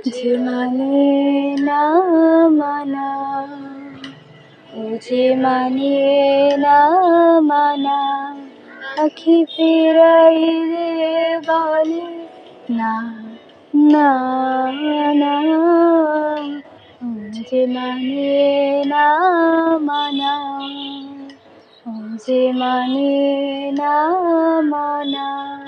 যে মানে না মানা যে মানে না মানা। আখি ফিরাইলে বলে, না না না। যে মানে না মানা যে মানে না মানা।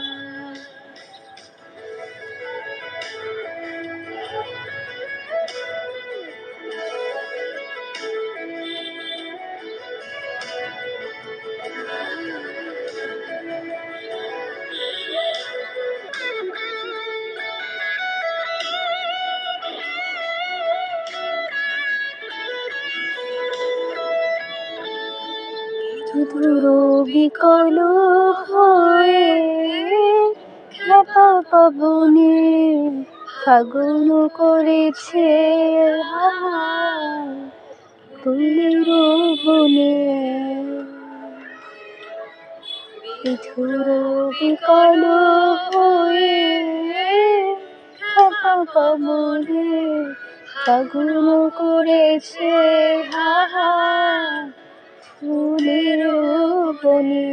ধুধুর বিকল হয়ে খেপা পবনে ফাগুন করেছে ফুলের বনে বিধুর বিকল হয়ে খেপা পবনে ফাগুন করেছে ফুলের বনে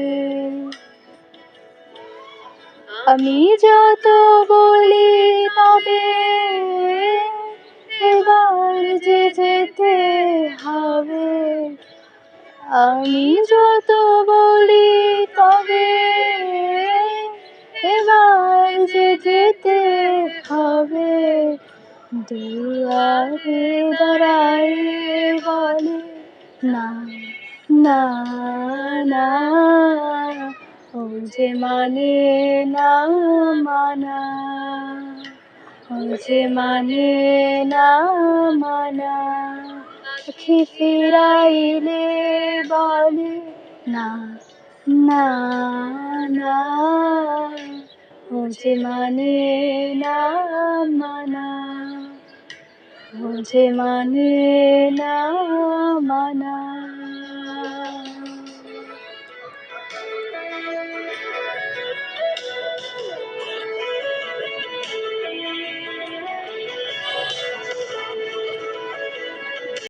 আমি যত বলি তবে এবার যে যেতে হবে। আমি যত বলি তবে এবার যে যেতে হবে। দুয়ারে দাঁড়ায় বলে না না না ও যে মানে না মানা ও যে মানে না মানা। আখি ফিরাইলে বলে, না না না ও যে মানে না মানা যে মানে না মানা।